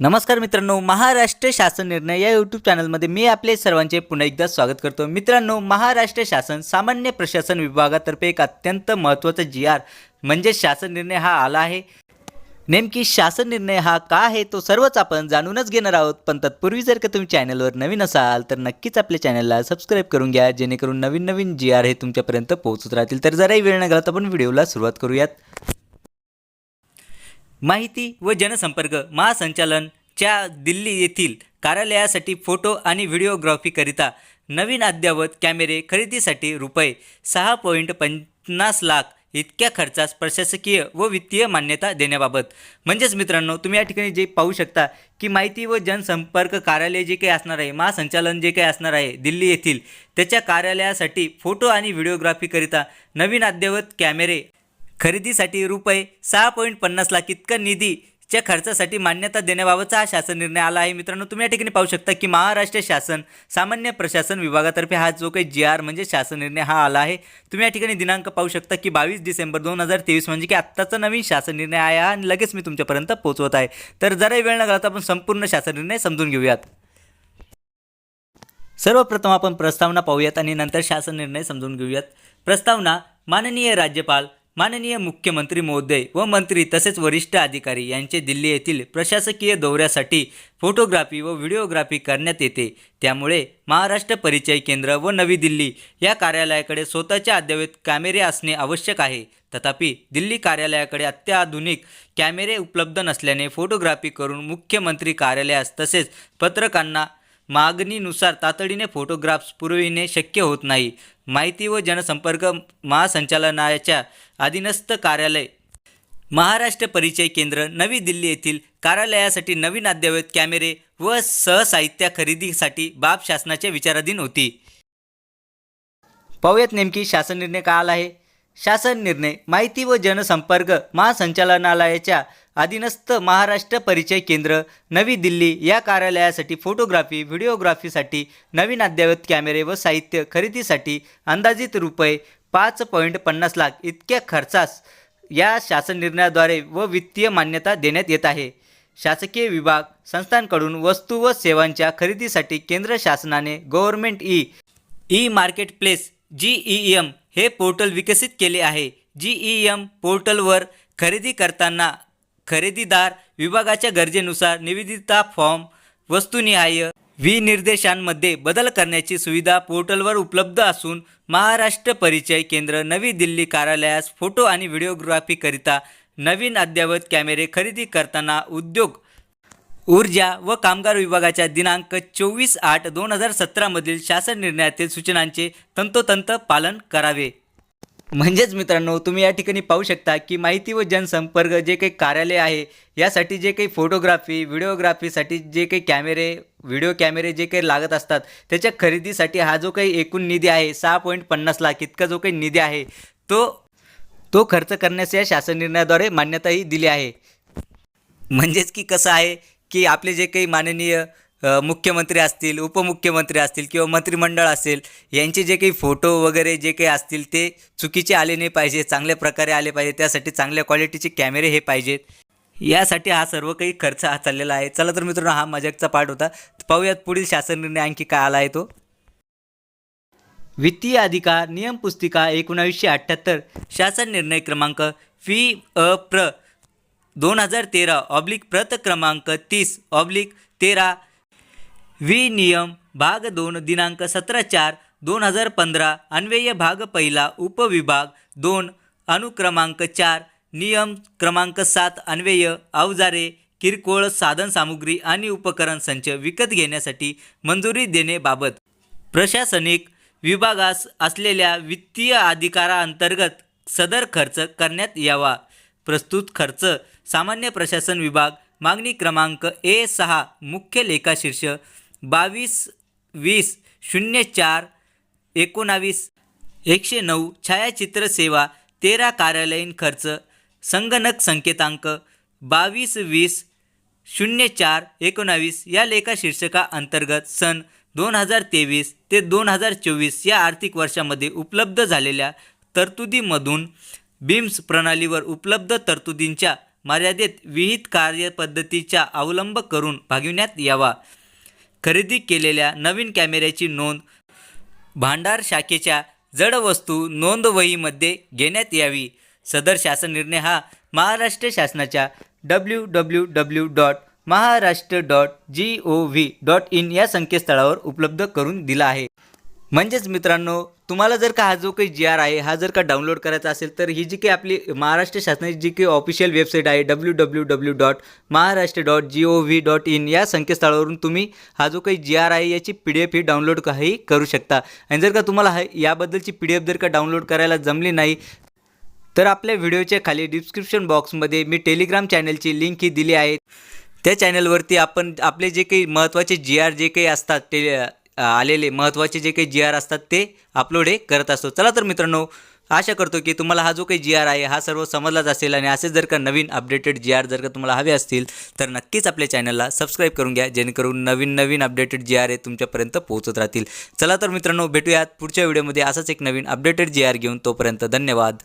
नमस्कार मित्रांनो महाराष्ट्र शासन निर्णय या यूट्यूब चॅनलमध्ये मी आपले सर्वांचे पुन्हा एकदा स्वागत करतो. मित्रांनो महाराष्ट्र शासन सामान्य प्रशासन विभागातर्फे एक अत्यंत महत्त्वाचा जी आर म्हणजे शासन निर्णय हा आला आहे. नेमकी शासन निर्णय हा का आहे तो सर्वच आपण जाणूनच घेणार आहोत. पण तत्पूर्वी जर का तुम्ही चॅनलवर नवीन असाल तर नक्कीच आपल्या चॅनलला सबस्क्राईब करून घ्या जेणेकरून नवीन नवीन जी आर हे तुमच्यापर्यंत पोहोचत राहतील. तर जराही वेळ न घालता आपण व्हिडिओला सुरुवात करूयात. माहिती व जनसंपर्क महासंचालनच्या दिल्ली येथील कार्यालयासाठी फोटो आणि व्हिडिओग्राफीकरिता नवीन अद्ययावत कॅमेरे खरेदीसाठी रुपये सहा पॉईंट पन्नास लाख इतक्या खर्चास प्रशासकीय व वित्तीय मान्यता देण्याबाबत. म्हणजेच मित्रांनो तुम्ही या ठिकाणी जे पाहू शकता की माहिती व जनसंपर्क कार्यालय जे काही असणार आहे महासंचालन जे काही असणार आहे दिल्ली येथील त्याच्या कार्यालयासाठी फोटो आणि व्हिडिओग्राफीकरिता नवीन अद्ययावत कॅमेरे खरेदीसाठी रुपये सहा पॉईंट पन्नास लाख इतका निधीच्या खर्चासाठी मान्यता देण्याबाबतचा हा शासन निर्णय आला आहे. मित्रांनो तुम्ही या ठिकाणी पाहू शकता की महाराष्ट्र शासन सामान्य प्रशासन विभागातर्फे हा जो काही जी आर म्हणजे शासन निर्णय हा आला आहे. तुम्ही या ठिकाणी दिनांक पाहू शकता की बावीस डिसेंबर दोन हजार तेवीस म्हणजे की आत्ताचा नवीन शासन निर्णय आहे हा आणि लगेच मी तुमच्यापर्यंत पोहोचवत आहे. तर जराही वेळ न घालता आपण संपूर्ण शासन निर्णय समजून घेऊयात. सर्वप्रथम आपण प्रस्तावना पाहूयात आणि नंतर शासन निर्णय समजून घेऊयात. प्रस्तावना माननीय राज्यपाल माननीय मुख्यमंत्री महोदय व मंत्री तसेच वरिष्ठ अधिकारी यांचे दिल्ली येथील प्रशासकीय दौऱ्यासाठी फोटोग्राफी व व्हिडिओग्राफी करण्यात येते. त्यामुळे महाराष्ट्र परिचय केंद्र व नवी दिल्ली या कार्यालयाकडे स्वतःच्या अद्ययावत कॅमेरे असणे आवश्यक आहे. तथापि दिल्ली कार्यालयाकडे अत्याधुनिक कॅमेरे उपलब्ध नसल्याने फोटोग्राफी करून मुख्यमंत्री कार्यालयास तसेच पत्रकारांना मागणीनुसार तातडीने फोटोग्राफ्स पुरविणे शक्य होत नाही. माहिती व जनसंपर्क महासंचालनालयाच्या अधीनस्थ कार्यालय. महाराष्ट्र परिचय केंद्र नवी दिल्ली येथील कार्यालयासाठी नवीन अद्ययावत कॅमेरे व सहसाहित्य खरेदीसाठी बाब शासनाच्या विचाराधीन होती. पाहूयात नेमकी शासन निर्णय का आला आहे. शासन निर्णय माहिती व जनसंपर्क महासंचालनालयाच्या अधीनस्थ महाराष्ट्र परिचय केंद्र नवी दिल्ली या कार्यालयासाठी फोटोग्राफी व्हिडिओग्राफीसाठी नवीन अद्ययावत कॅमेरे व साहित्य खरेदीसाठी अंदाजित रुपये पाच पॉईंट पन्नास लाख इतक्या खर्चास या शासन निर्णयाद्वारे व वित्तीय मान्यता देण्यात येत आहे. शासकीय विभाग संस्थांकडून वस्तू व सेवांच्या खरेदीसाठी केंद्र शासनाने government e e market place G E M हे पोर्टल विकसित केले आहे. जी ई एम पोर्टलवर खरेदी करताना खरेदीदार विभागाच्या गरजेनुसार निवेदिता फॉर्म वस्तुनिहाय विनिर्देशांमध्ये बदल करण्याची सुविधा पोर्टलवर उपलब्ध असून महाराष्ट्र परिचय केंद्र नवी दिल्ली कार्यालयास फोटो आणि व्हिडिओग्राफीकरिता नवीन अद्ययावत कॅमेरे खरेदी करताना उद्योग ऊर्जा व कामगार विभागाच्या दिनांक चोवीस आठ दोन हजार सतरामधील शासन निर्णयातील सूचनांचे तंतोतंत पालन करावे. म्हणजेच मित्रांनो तुम्ही या ठिकाणी पाहू शकता की माहिती व जनसंपर्क जे काही कार्यालय आहे यासाठी जे काही फोटोग्राफी व्हिडिओग्राफीसाठी जे काही कॅमेरे व्हिडिओ कॅमेरे जे काही लागत असतात त्याच्या खरेदीसाठी हा जो काही एकूण निधी आहे सहा पॉईंट पन्नास लाख इतका जो काही निधी आहे तो तो खर्च करण्यास या शासन निर्णयाद्वारे मान्यताही दिली आहे. म्हणजेच की कसं आहे की आपले जे काही माननीय मुख्यमंत्री असतील उपमुख्यमंत्री असतील किंवा मंत्रिमंडळ असेल यांचे जे काही फोटो वगैरे जे काही असतील ते चुकीचे आले नाही पाहिजे चांगल्या प्रकारे आले पाहिजे त्यासाठी चांगल्या क्वालिटीचे कॅमेरे हे पाहिजेत. यासाठी हा सर्व काही खर्च हा चाललेला आहे. चला तर मित्रांनो हा मजाकचा पाठ होता. पाहूयात पुढील शासन निर्णय आणखी काय आला आहे तो. वित्तीय अधिकार नियम पुस्तिका एकोणावीसशे अठ्ठ्याहत्तर शासन निर्णय क्रमांक फी अ प्र. दोन हजार तेरा ऑब्लिक प्रत क्रमांक तीस ऑब्लिक तेरा विनियम भाग दोन दिनांक सतरा चार दोन हजार पंधरा अन्वय भाग पहिला उपविभाग दोन अनुक्रमांक चार नियम क्रमांक सात अन्वय अवजारे किरकोळ साधन सामुग्री आणि उपकरण संच विकत घेण्यासाठी मंजुरी देण्याबाबत. प्रशासनिक विभागास असलेल्या वित्तीय अधिकाराअंतर्गत सदर खर्च करण्यात यावा. प्रस्तुत खर्च सामान्य प्रशासन विभाग मागणी क्रमांक ए सहा मुख्य लेखाशीर्ष बावीस वीस शून्य चार एकोणावीस एकशे नऊ छायाचित्र सेवा तेरा कार्यालयीन खर्च संगणक संकेतांक बावीस वीस शून्य चार एकोणावीस या लेखाशीर्षका अंतर्गत सन दोन हजार तेवीस ते दोन हजार चोवीस या आर्थिक वर्षामध्ये उपलब्ध झालेल्या तरतुदीमधून बीम्स प्रणालीवर उपलब्ध तरतुदींच्या मर्यादेत विहित कार्यपद्धतीचा अवलंब करून भागविण्यात यावा. खरेदी केलेल्या नवीन कॅमेऱ्याची नोंद भांडार शाखेच्या जड वस्तू नोंदवहीमध्ये घेण्यात यावी. सदर शासन निर्णय हा महाराष्ट्र शासनाच्या W W W dot Maharashtra dot G O V dot in या संकेतस्थळावर उपलब्ध करून दिला आहे. म्हणजेच मित्रांनो तुम्हाला जर का हा जो काही जी आर आहे हा जर का डाउनलोड करायचा असेल तर ही जी काही आपली महाराष्ट्र शासनाची जी काही ऑफिशियल वेबसाईट आहे W W W dot Maharashtra dot G O V dot in या संकेतस्थळावरून तुम्ही हा जो काही जी आर आहे याची पी डी एफ ही डाउनलोड काही करू शकता. आणि जर का तुम्हाला हा याबद्दलची पी डी एफ जर का डाउनलोड करायला जमली नाही तर आपल्या व्हिडिओच्या खाली डिस्क्रिप्शन बॉक्समध्ये मी टेलिग्राम चॅनलची लिंक ही दिली आहे. त्या चॅनलवरती आपण आपले जे काही महत्त्वाचे जी आर जे काही असतात टे आलेले महत्त्वाचे जे काही जी आर असतात ते अपलोड हे करत असतो. चला तर मित्रांनो आशा करतो की तुम्हाला हा जो काही जी आर आहे हा सर्व समजलाच असेल आणि असेच जर का नवीन अपडेटेड जी आर जर का तुम्हाला हवे असतील तर नक्कीच आपल्या चॅनलला सबस्क्राईब करून घ्या जेणेकरून नवीन नवीन अपडेटेड जी आर हे तुमच्यापर्यंत पोहोचत राहतील. चला तर मित्रांनो भेटूयात पुढच्या व्हिडिओमध्ये असाच एक नवीन अपडेटेड जी आर घेऊन. तोपर्यंत धन्यवाद.